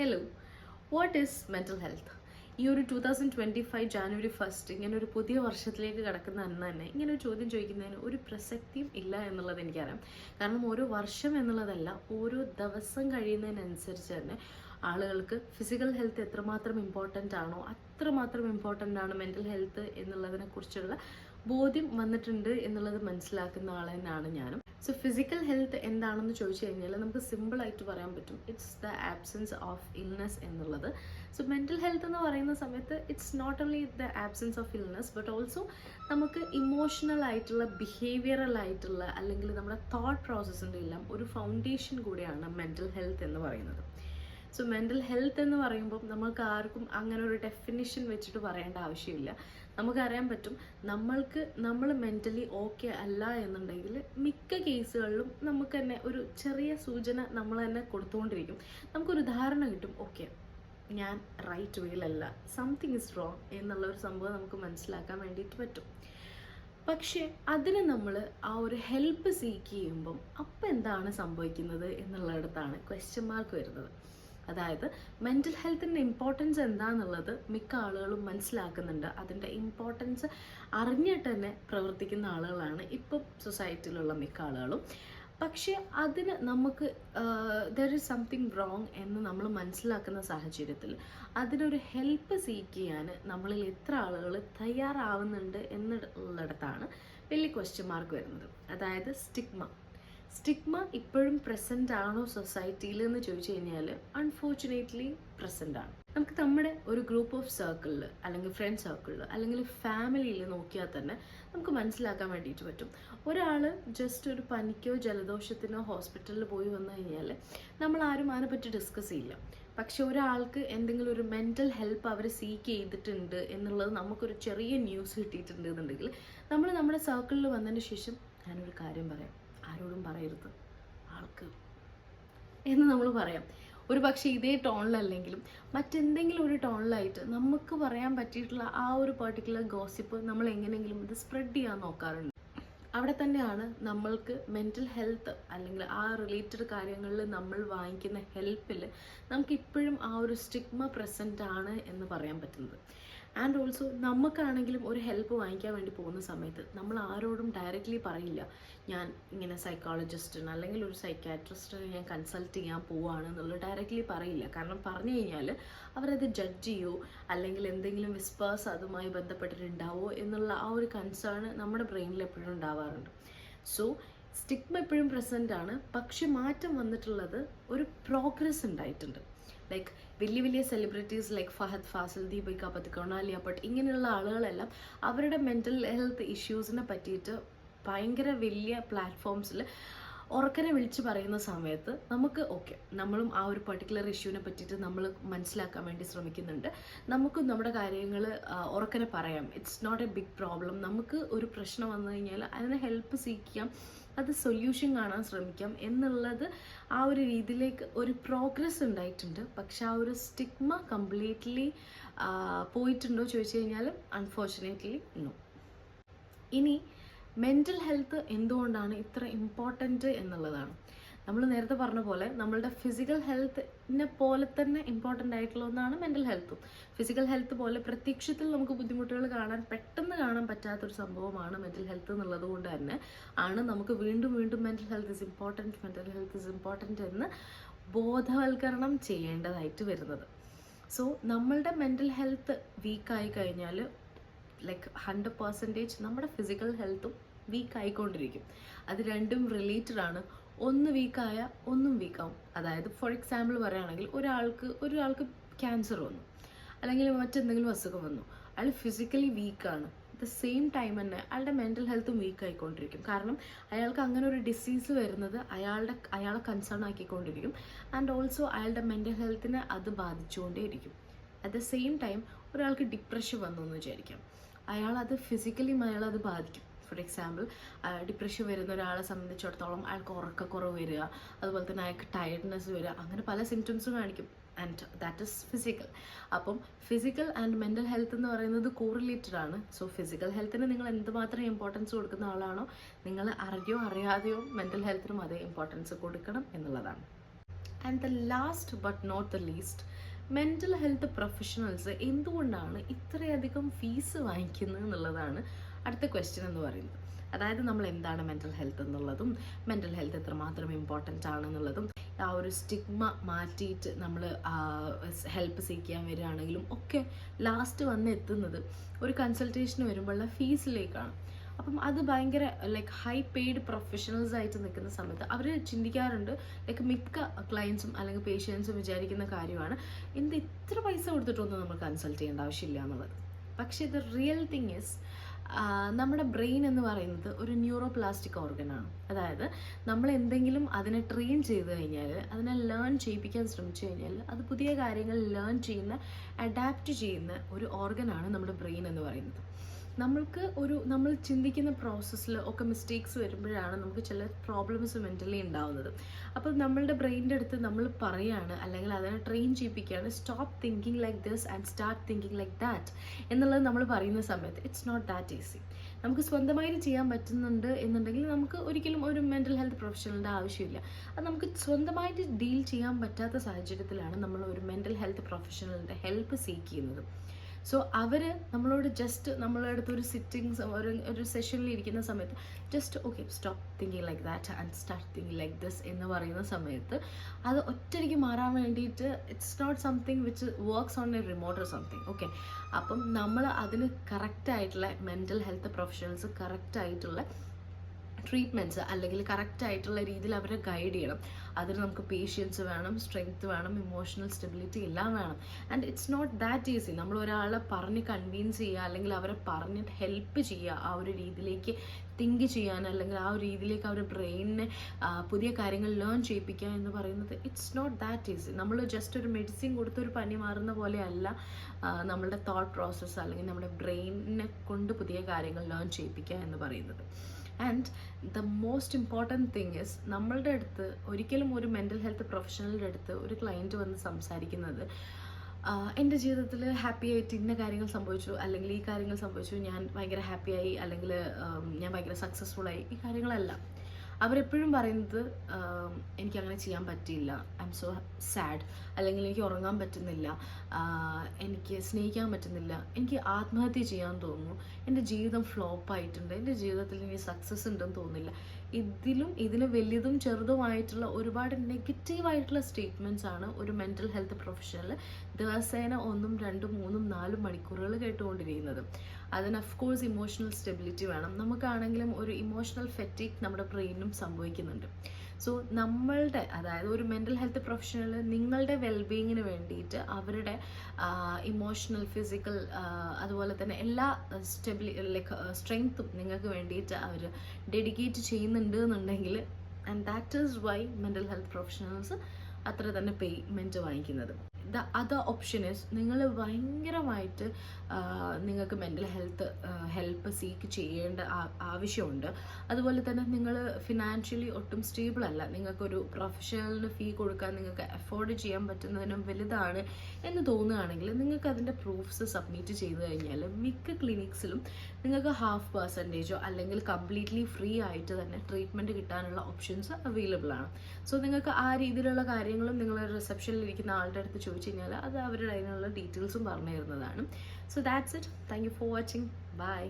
Hello what is mental health ഈ ഒരു two thousand twenty five January first ഇങ്ങനെ ഒരു പുതിയ വർഷത്തിലേക്ക് കടക്കുന്ന അന്ന് തന്നെ ഇങ്ങനെ ഒരു ചോദ്യം ചോദിക്കുന്നതിന് ഒരു പ്രസക്തിയും ഇല്ല എന്നുള്ളത് എനിക്കറിയാം. കാരണം ഓരോ വർഷം എന്നുള്ളതല്ല ഓരോ ദിവസം കഴിയുന്നതിനനുസരിച്ച് തന്നെ ആളുകൾക്ക് ഫിസിക്കൽ ഹെൽത്ത് എത്രമാത്രം ഇമ്പോർട്ടന്റ് ആണോ അത്രമാത്രം ഇമ്പോർട്ടന്റ് ആണ് മെന്റൽ ഹെൽത്ത് എന്നുള്ളതിനെക്കുറിച്ചുള്ള ബോധ്യം വന്നിട്ടുണ്ട് എന്നുള്ളത് മനസ്സിലാക്കുന്ന ആൾ തന്നെയാണ് ഞാനും. സോ ഫിസിക്കൽ ഹെൽത്ത് എന്താണെന്ന് ചോദിച്ചു കഴിഞ്ഞാൽ നമുക്ക് സിമ്പിളായിട്ട് പറയാൻ പറ്റും. It's the absence of illness എന്നുള്ളത്. സോ മെന്റൽ ഹെൽത്ത് എന്ന് പറയുന്ന സമയത്ത് it's not only the absence of illness but also നമുക്ക് ഇമോഷണൽ ആയിട്ടുള്ള ബിഹേവിയറൽ ആയിട്ടുള്ള അല്ലെങ്കിൽ നമ്മുടെ തോട്ട് പ്രോസസ്സിന്റെ എല്ലാം ഒരു ഫൗണ്ടേഷൻ കൂടിയാണ് മെന്റൽ ഹെൽത്ത് എന്ന് പറയുന്നത്. സോ മെന്റൽ ഹെൽത്ത് എന്ന് പറയുമ്പോൾ നമുക്ക് ആർക്കും അങ്ങനെ ഒരു ഡെഫിനിഷൻ വെച്ചിട്ട് പറയേണ്ട ആവശ്യമില്ല. നമുക്കറിയാൻ പറ്റും നമ്മൾക്ക് നമ്മൾ മെന്റലി ഓക്കെ അല്ല എന്നുണ്ടെങ്കിൽ മിക്ക കേസുകളിലും നമുക്ക് തന്നെ ഒരു ചെറിയ സൂചന നമ്മൾ തന്നെ കൊടുത്തുകൊണ്ടിരിക്കും. നമുക്കൊരു ധാരണ കിട്ടും ഓക്കെ ഞാൻ റൈറ്റ് വേയിലല്ല സംതിങ് ഇസ് റോങ് എന്നുള്ള ഒരു സംഭവം നമുക്ക് മനസ്സിലാക്കാൻ വേണ്ടിയിട്ട് പറ്റും. പക്ഷേ അതിന് നമ്മൾ ആ ഒരു ഹെൽപ്പ് സീക്ക് ചെയ്യുമ്പം അപ്പം എന്താണ് സംഭവിക്കുന്നത് എന്നുള്ളിടത്താണ് ക്വസ്റ്റ്യൻ മാർക്ക് വരുന്നത്. അതായത് മെന്റൽ ഹെൽത്തിന്റെ ഇമ്പോർട്ടൻസ് എന്താണെന്നുള്ളത് മിക്ക ആളുകളും മനസ്സിലാക്കുന്നുണ്ട്. അതിന്റെ ഇമ്പോർട്ടൻസ് അറിഞ്ഞിട്ട് തന്നെ പ്രവർത്തിക്കുന്ന ആളുകളാണ് ഇപ്പം സൊസൈറ്റിയിലുള്ള മിക്ക ആളുകളും. പക്ഷേ അതിന് നമുക്ക് ദർ ഇസ് സംതിങ് റോങ് എന്ന് നമ്മൾ മനസ്സിലാക്കുന്ന സാഹചര്യത്തിൽ അതിനൊരു ഹെൽപ്പ് സീക്ക് ചെയ്യാൻ നമ്മളിൽ എത്ര ആളുകൾ തയ്യാറാവുന്നുണ്ട് എന്നുള്ളിടത്താണ് വലിയ ക്വസ്റ്റ്യൻ മാർക്ക് വരുന്നത്. അതായത് സ്റ്റിഗ്മ സ്റ്റിഗ്മ ഇപ്പോഴും പ്രസന്റ് ആണോ സൊസൈറ്റിയിൽ എന്ന് ചോദിച്ചു കഴിഞ്ഞാൽ അൺഫോർച്ചുനേറ്റ്ലി പ്രസന്റ് ആണ്. നമുക്ക് നമ്മുടെ ഒരു ഗ്രൂപ്പ് ഓഫ് സർക്കിളിൽ അല്ലെങ്കിൽ ഫ്രണ്ട് സർക്കിളിൽ അല്ലെങ്കിൽ ഫാമിലിയിൽ നോക്കിയാൽ തന്നെ നമുക്ക് മനസ്സിലാക്കാൻ വേണ്ടിയിട്ട് പറ്റും. ഒരാൾ ജസ്റ്റ് ഒരു പനിക്കോ ജലദോഷത്തിനോ ഹോസ്പിറ്റലിൽ പോയി വന്നു കഴിഞ്ഞാൽ നമ്മൾ ആരും അതിനെപ്പറ്റി ഡിസ്കസ് ചെയ്യില്ല. പക്ഷെ ഒരാൾക്ക് എന്തെങ്കിലും ഒരു മെന്റൽ ഹെൽപ്പ് അവർ സീക്ക് ചെയ്തിട്ടുണ്ട് എന്നുള്ളത് നമുക്കൊരു ചെറിയ ന്യൂസ് കിട്ടിയിട്ടുണ്ട് എന്നുണ്ടെങ്കിൽ നമ്മൾ നമ്മുടെ സർക്കിളിൽ വന്നതിന് ശേഷം ഞാനൊരു കാര്യം പറയാം. ആരോടും പറയരുത്. ആൾക്ക് എന്ന് നമ്മൾ പറയാം. ഒരു പക്ഷേ ഇതേ ടോണിലല്ലെങ്കിലും മറ്റെന്തെങ്കിലും ഒരു ടോണിലായിട്ട് നമുക്ക് പറയാൻ പറ്റിയിട്ടുള്ള ആ ഒരു പെർട്ടിക്കുലർ ഗോസിപ്പ് നമ്മൾ എങ്ങനെയെങ്കിലും ഇത് സ്പ്രെഡ് ചെയ്യാൻ നോക്കാറുണ്ട്. അവിടെ തന്നെയാണ് നമ്മൾക്ക് മെന്റൽ ഹെൽത്ത് അല്ലെങ്കിൽ ആ റിലേറ്റഡ് കാര്യങ്ങളിൽ നമ്മൾ വാങ്ങിക്കുന്ന ഹെൽപ്പിൽ നമുക്ക് ഇപ്പോഴും ആ ഒരു സ്റ്റിഗ്മ പ്രസന്റ് ആണ് എന്ന് പറയാൻ പറ്റുന്നത്. ആൻഡ് ഓൾസോ നമുക്കാണെങ്കിലും ഒരു ഹെൽപ്പ് വാങ്ങിക്കാൻ വേണ്ടി പോകുന്ന സമയത്ത് നമ്മൾ ആരോടും ഡയറക്റ്റ്ലി പറയില്ല. ഞാൻ ഇങ്ങനെ സൈക്കോളജിസ്റ്റിന് അല്ലെങ്കിൽ ഒരു സൈക്കാട്രിസ്റ്റിന് ഞാൻ കൺസൾട്ട് ചെയ്യാൻ പോവുകയാണ് എന്നുള്ളത് ഡയറക്റ്റ്ലി പറയില്ല. കാരണം പറഞ്ഞു കഴിഞ്ഞാൽ അവരത് ജഡ്ജ് ചെയ്യുമോ അല്ലെങ്കിൽ എന്തെങ്കിലും വിസ്പേഴ്സ് അതുമായി ബന്ധപ്പെട്ടിട്ടുണ്ടാവോ എന്നുള്ള ആ ഒരു കൺസേൺ നമ്മുടെ ബ്രെയിനിൽ എപ്പോഴും ഉണ്ടാവാറുണ്ട്. സോ സ്റ്റിഗ്മ എപ്പോഴും പ്രസന്റ് ആണ്. പക്ഷെ മാറ്റം വന്നിട്ടുള്ളത് ഒരു പ്രോഗ്രസ് ഉണ്ടായിട്ടുണ്ട്. ലൈക്ക് വലിയ വലിയ സെലിബ്രിറ്റീസ് ലൈക്ക് ഫഹദ് ഫാസിൽ ദീപിക പതുക്കോൺ അലിയ ഭട്ട് ഇങ്ങനെയുള്ള ആളുകളെല്ലാം അവരുടെ മെന്റൽ ഹെൽത്ത് ഇഷ്യൂസിനെ പറ്റിയിട്ട് ഭയങ്കര വലിയ പ്ലാറ്റ്ഫോംസിൽ ഉറക്കനെ വിളിച്ച് പറയുന്ന സമയത്ത് നമുക്ക് ഓക്കെ നമ്മളും ആ ഒരു പർട്ടിക്കുലർ ഇഷ്യൂവിനെ പറ്റിയിട്ട് നമ്മൾ മനസ്സിലാക്കാൻ വേണ്ടി ശ്രമിക്കുന്നുണ്ട്. നമുക്കും നമ്മുടെ കാര്യങ്ങൾ ഉറക്കനെ പറയാം. It's not a big problem നമുക്ക് ഒരു പ്രശ്നം വന്നു കഴിഞ്ഞാൽ അതിനെ ഹെൽപ്പ് സീക്കാം അത് സൊല്യൂഷൻ കാണാൻ ശ്രമിക്കാം എന്നുള്ളത് ആ ഒരു രീതിയിലേക്ക് ഒരു പ്രോഗ്രസ് ഉണ്ടായിട്ടുണ്ട്. പക്ഷെ ആ ഒരു സ്റ്റിഗ്മ കംപ്ലീറ്റ്ലി പോയിട്ടുണ്ടോ ചോദിച്ചു കഴിഞ്ഞാൽ അൺഫോർച്ചുനേറ്റ്ലി നോ ഇനി മെന്റൽ ഹെൽത്ത് എന്തുകൊണ്ടാണ് ഇത്ര ഇമ്പോർട്ടന്റ് എന്നുള്ളതാണ്. നമ്മൾ നേരത്തെ പറഞ്ഞ പോലെ നമ്മളുടെ ഫിസിക്കൽ ഹെൽത്തിനെ പോലെ തന്നെ ഇമ്പോർട്ടന്റ് ആയിട്ടുള്ള ഒന്നാണ് മെന്റൽ ഹെൽത്തും ഫിസിക്കൽ ഹെൽത്ത് പോലെ പ്രത്യക്ഷത്തിൽ നമുക്ക് ബുദ്ധിമുട്ടുകൾ കാണാൻ പെട്ടെന്ന് കാണാൻ പറ്റാത്തൊരു സംഭവമാണ് മെന്റൽ ഹെൽത്ത് എന്നുള്ളത് കൊണ്ട് തന്നെ ആണ് നമുക്ക് വീണ്ടും വീണ്ടും mental health is important mental health is important എന്ന് ബോധവൽക്കരണം ചെയ്യേണ്ടതായിട്ട് വരുന്നത്. സോ നമ്മളുടെ മെന്റൽ ഹെൽത്ത് വീക്കായി കഴിഞ്ഞാൽ ലൈക്ക് ഹൺഡ്രഡ് പെർസെന്റേജ് നമ്മുടെ ഫിസിക്കൽ ഹെൽത്തും വീക്ക് ആയിക്കൊണ്ടിരിക്കും. അത് രണ്ടും റിലേറ്റഡ് ആണ്. ഒന്ന് വീക്കായ ഒന്നും വീക്കാവും അതായത് ഫോർ എക്സാമ്പിൾ പറയുകയാണെങ്കിൽ ഒരാൾക്ക് ഒരാൾക്ക് ക്യാൻസർ വന്നു. അല്ലെങ്കിൽ മറ്റെന്തെങ്കിലും അസുഖം വന്നു. അയാൾ ഫിസിക്കലി വീക്കാണ് അറ്റ് ദ സെയിം ടൈം തന്നെ അയാളുടെ മെന്റൽ ഹെൽത്തും വീക്ക് ആയിക്കൊണ്ടിരിക്കും. കാരണം അയാൾക്ക് അങ്ങനെ ഒരു ഡിസീസ് വരുന്നത് അയാളുടെ അയാളെ കൺസേൺ ആക്കിക്കൊണ്ടിരിക്കും. ആൻഡ് ഓൾസോ അയാളുടെ മെന്റൽ ഹെൽത്തിനെ അത് ബാധിച്ചുകൊണ്ടേയിരിക്കും. അറ്റ് ദ സെയിം ടൈം ഒരാൾക്ക് ഡിപ്രഷൻ വന്നു എന്ന് വിചാരിക്കാം. അയാൾ അത് ഫിസിക്കലി അയാൾ അത് ബാധിക്കും ഫോർ എക്സാമ്പിൾ ഡിപ്രഷൻ വരുന്ന ഒരാളെ സംബന്ധിച്ചിടത്തോളം അയാൾക്ക് ഉറക്കക്കുറവ് വരിക അതുപോലെ തന്നെ അയാൾക്ക് ടയർഡ്നെസ് വരിക അങ്ങനെ പല സിംറ്റംസും കാണിക്കും. ആൻഡ് ദാറ്റ് ഇസ് ഫിസിക്കൽ അപ്പം ഫിസിക്കൽ ആൻഡ് മെന്റൽ ഹെൽത്ത് എന്ന് പറയുന്നത് കോറിലേറ്റഡ് ആണ്. സോ ഫിസിക്കൽ ഹെൽത്തിന് നിങ്ങൾ എന്തുമാത്രം ഇമ്പോർട്ടൻസ് കൊടുക്കുന്ന ആളാണോ നിങ്ങൾ അറിയോ അറിയാതെയോ മെന്റൽ ഹെൽത്തിനും അതേ ഇമ്പോർട്ടൻസ് കൊടുക്കണം എന്നുള്ളതാണ്. And the last but not the least mental health professionals എന്തുകൊണ്ടാണ് ഇത്രയധികം ഫീസ് വാങ്ങിക്കുന്നത് എന്നുള്ളതാണ് അടുത്ത ക്വസ്റ്റ്യൻ എന്ന് പറയുന്നത്. അതായത് നമ്മൾ എന്താണ് മെന്റൽ ഹെൽത്ത് എന്നുള്ളതും മെന്റൽ ഹെൽത്ത് എത്രമാത്രം ഇമ്പോർട്ടന്റ് ആണെന്നുള്ളതും ആ ഒരു സ്റ്റിഗ്മ മാറ്റിയിട്ട് നമ്മൾ ഹെൽപ്പ് സീക്കാൻ വരികയാണെങ്കിലും ഒക്കെ ലാസ്റ്റ് വന്ന് എത്തുന്നത് ഒരു കൺസൾട്ടേഷന് വരുമ്പോഴുള്ള ഫീസിലേക്കാണ് അപ്പം അത് ഭയങ്കര ലൈക്ക് ഹൈ പെയ്ഡ് പ്രൊഫഷണൽസ് ആയിട്ട് നിൽക്കുന്ന സമയത്ത് അവർ ചിന്തിക്കാറുണ്ട് ലൈക്ക് മിക്ക ക്ലയൻസും അല്ലെങ്കിൽ പേഷ്യൻസും വിചാരിക്കുന്ന കാര്യമാണ്. എന്ത് ഇത്ര പൈസ കൊടുത്തിട്ടൊന്നും നമ്മൾ കൺസൾട്ട് ചെയ്യേണ്ട ആവശ്യമില്ല എന്നുള്ളത്. പക്ഷേ ദ റിയൽ തിങ് ഇസ് നമ്മുടെ ബ്രെയിൻ എന്ന് പറയുന്നത് ഒരു ന്യൂറോ പ്ലാസ്റ്റിക് ഓർഗനാണ് അതായത് നമ്മൾ എന്തെങ്കിലും അതിനെ ട്രെയിൻ ചെയ്ത് കഴിഞ്ഞാൽ അതിനെ ലേൺ ചെയ്യിപ്പിക്കാൻ ശ്രമിച്ചു കഴിഞ്ഞാൽ അത് പുതിയ കാര്യങ്ങൾ ലേൺ ചെയ്യുന്ന അഡാപ്റ്റ് ചെയ്യുന്ന ഒരു ഓർഗനാണ് നമ്മുടെ ബ്രെയിൻ എന്ന് പറയുന്നത്. നമ്മൾക്ക് ഒരു നമ്മൾ ചിന്തിക്കുന്ന പ്രോസസ്സിൽ ഒക്കെ മിസ്റ്റേക്സ് വരുമ്പോഴാണ് നമുക്ക് ചില പ്രോബ്ലംസ് മെന്റലി ഉണ്ടാവുന്നത്. അപ്പോൾ നമ്മളുടെ ബ്രെയിന്റെ അടുത്ത് നമ്മൾ പറയുകയാണ് അല്ലെങ്കിൽ അതിനെ train ചെയ്യിപ്പിക്കുകയാണ് stop thinking like this and start thinking like that എന്നുള്ളത് നമ്മൾ പറയുന്ന സമയത്ത് ഇറ്റ്സ് നോട്ട് ദാറ്റ് ഈസി നമുക്ക് സ്വന്തമായിട്ട് ചെയ്യാൻ പറ്റുന്നുണ്ട് എന്നുണ്ടെങ്കിൽ നമുക്ക് ഒരിക്കലും ഒരു മെന്റൽ ഹെൽത്ത് പ്രൊഫഷണലിന്റെ ആവശ്യമില്ല. അത് നമുക്ക് സ്വന്തമായിട്ട് ഡീൽ ചെയ്യാൻ പറ്റാത്ത സാഹചര്യത്തിലാണ് നമ്മൾ ഒരു മെന്റൽ ഹെൽത്ത് പ്രൊഫഷണലിന്റെ ഹെൽപ്പ് സീക്ക് ചെയ്യുന്നത്. സോ അവർ നമ്മളോട് ജസ്റ്റ് നമ്മളെ അടുത്ത് ഒരു സിറ്റിങ്സ് ഒരു ഒരു സെഷനിൽ ഇരിക്കുന്ന സമയത്ത് just okay stop thinking like that and start thinking like this എന്ന് പറയുന്ന സമയത്ത് അത് ഒറ്റയ്ക്ക് മാറാൻ വേണ്ടിയിട്ട് it's not something which works on a remote or something okay അപ്പം നമ്മൾ അതിന് കറക്റ്റായിട്ടുള്ള മെന്റൽ ഹെൽത്ത് പ്രൊഫഷണൽസ് കറക്റ്റായിട്ടുള്ള ട്രീറ്റ്മെന്റ്സ് അല്ലെങ്കിൽ കറക്റ്റ് ആയിട്ടുള്ള രീതിയിൽ അവരെ ഗൈഡ് ചെയ്യണം. അതിന് നമുക്ക് പേഷ്യൻസ് വേണം സ്ട്രെങ്ത് വേണം ഇമോഷണൽ സ്റ്റെബിലിറ്റി എല്ലാം വേണം. And it's not that easy നമ്മൾ ഒരാളെ പറഞ്ഞ് കൺവീൻസ് ചെയ്യുക അല്ലെങ്കിൽ അവരെ പറഞ്ഞ് ഹെൽപ്പ് ചെയ്യുക ആ ഒരു രീതിയിലേക്ക് തിങ്ക് ചെയ്യാൻ അല്ലെങ്കിൽ ആ ഒരു രീതിയിലേക്ക് അവരുടെ ബ്രെയിനിനെ പുതിയ കാര്യങ്ങൾ ലേൺ ചെയ്യിപ്പിക്കുക എന്ന് പറയുന്നത് ഇറ്റ്സ് നോട്ട് ദാറ്റ് ഈസി നമ്മൾ ജസ്റ്റ് ഒരു മെഡിസിൻ കൊടുത്തൊരു പനി മാറുന്ന പോലെയല്ല നമ്മളുടെ തോട്ട് പ്രോസസ്സ് അല്ലെങ്കിൽ നമ്മുടെ ബ്രെയിനിനെ കൊണ്ട് പുതിയ കാര്യങ്ങൾ ലേൺ ചെയ്യിപ്പിക്കുക എന്ന് പറയുന്നത്. And the most important thing is നമ്മളുടെ അടുത്ത് ഒരിക്കലും ഒരു മെന്റൽ ഹെൽത്ത് പ്രൊഫഷണലിന്റെ അടുത്ത് ഒരു ക്ലയന്റ് വന്ന് സംസാരിക്കുന്നത് എന്റെ ജീവിതത്തിൽ ഹാപ്പി ആയിട്ട് ഇന്ന കാര്യങ്ങൾ സംഭവിച്ചു അല്ലെങ്കിൽ ഈ കാര്യങ്ങൾ സംഭവിച്ചു ഞാൻ ഭയങ്കര ഹാപ്പിയായി അല്ലെങ്കിൽ ഞാൻ ഭയങ്കര സക്സസ്ഫുള്ളായി ഈ കാര്യങ്ങളല്ല. അവരെപ്പോഴും പറയുന്നത് എനിക്ക് അങ്ങനെ ചെയ്യാൻ പറ്റിയില്ല. ഐ എം സോ സാഡ് അല്ലെങ്കിൽ എനിക്ക് ഉറങ്ങാൻ പറ്റുന്നില്ല. എനിക്ക് സ്നേഹിക്കാൻ പറ്റുന്നില്ല. എനിക്ക് ആത്മഹത്യ ചെയ്യാൻ തോന്നുന്നു. എന്റെ ജീവിതം ഫ്ലോപ്പ് ആയിട്ടുണ്ട്. എന്റെ ജീവിതത്തിൽ എനിക്ക് സക്സസ് ഉണ്ടെന്ന് തോന്നുന്നില്ല. ഇതിലും ഇതിന് വലിയതും ചെറുതുമായിട്ടുള്ള ഒരുപാട് നെഗറ്റീവായിട്ടുള്ള സ്റ്റേറ്റ്മെന്റ്സ് ആണ് ഒരു മെന്റൽ ഹെൽത്ത് പ്രൊഫഷണൽ ദിവസേന ഒന്നും രണ്ടും മൂന്നും നാലും മണിക്കൂറുകൾ കേട്ടുകൊണ്ടിരിക്കുന്നത്. അതിന് ഓഫ് കോഴ്സ് ഇമോഷണൽ സ്റ്റെബിലിറ്റി വേണം. നമുക്കാണെങ്കിലും ഒരു ഇമോഷണൽ ഫെറ്റിക് നമ്മുടെ ബ്രെയിനും സംഭവിക്കുന്നുണ്ട്. സോ നമ്മളുടെ അതായത് ഒരു മെന്റൽ ഹെൽത്ത് പ്രൊഫഷണൽ നിങ്ങളുടെ വെൽബീങ്ങിന് വേണ്ടിയിട്ട് അവരുടെ ഇമോഷണൽ ഫിസിക്കൽ അതുപോലെ തന്നെ എല്ലാ സ്റ്റെബിലി ലൈക്ക് സ്ട്രെങ്ത്തും നിങ്ങൾക്ക് വേണ്ടിയിട്ട് അവർ ഡെഡിക്കേറ്റ് ചെയ്യുന്നുണ്ട് എന്നുണ്ടെങ്കിൽ and that is why mental health professionals അത്ര തന്നെ പേയ്മെന്റ് വാങ്ങിക്കുന്നത്. ദ അതർ ഓപ്ഷൻ ഇസ് നിങ്ങൾ ഭയങ്കരമായിട്ട് നിങ്ങൾക്ക് മെന്റൽ ഹെൽത്ത് ഹെൽപ്പ് സീക്ക് ചെയ്യേണ്ട ആവശ്യമുണ്ട്. അതുപോലെ തന്നെ നിങ്ങൾ ഫിനാൻഷ്യലി ഒട്ടും സ്റ്റേബിൾ അല്ല. നിങ്ങൾക്കൊരു പ്രൊഫഷണലിന് ഫീ കൊടുക്കാൻ നിങ്ങൾക്ക് അഫോർഡ് ചെയ്യാൻ പറ്റുന്നതിനും വലുതാണ് എന്ന് തോന്നുകയാണെങ്കിൽ നിങ്ങൾക്ക് അതിന്റെ പ്രൂഫ്സ് സബ്മിറ്റ് ചെയ്ത് കഴിഞ്ഞാൽ മിക്ക ക്ലിനിക്സിലും നിങ്ങൾക്ക് ഹാഫ് പെർസെന്റേജോ അല്ലെങ്കിൽ കംപ്ലീറ്റ്ലി ഫ്രീ ആയിട്ട് തന്നെ ട്രീറ്റ്മെന്റ് കിട്ടാനുള്ള ഓപ്ഷൻസ് അവൈലബിൾ ആണ്. സോ നിങ്ങൾക്ക് ആ രീതിയിലുള്ള കാര്യങ്ങളും നിങ്ങൾ റിസപ്ഷനിൽ ഇരിക്കുന്ന ആളുടെ അടുത്ത് ചോദിച്ചു കഴിഞ്ഞാൽ അത് അവരുടെ അതിനുള്ള ഡീറ്റെയിൽസും പറഞ്ഞു തരുന്നതാണ് so that's it thank you for watching bye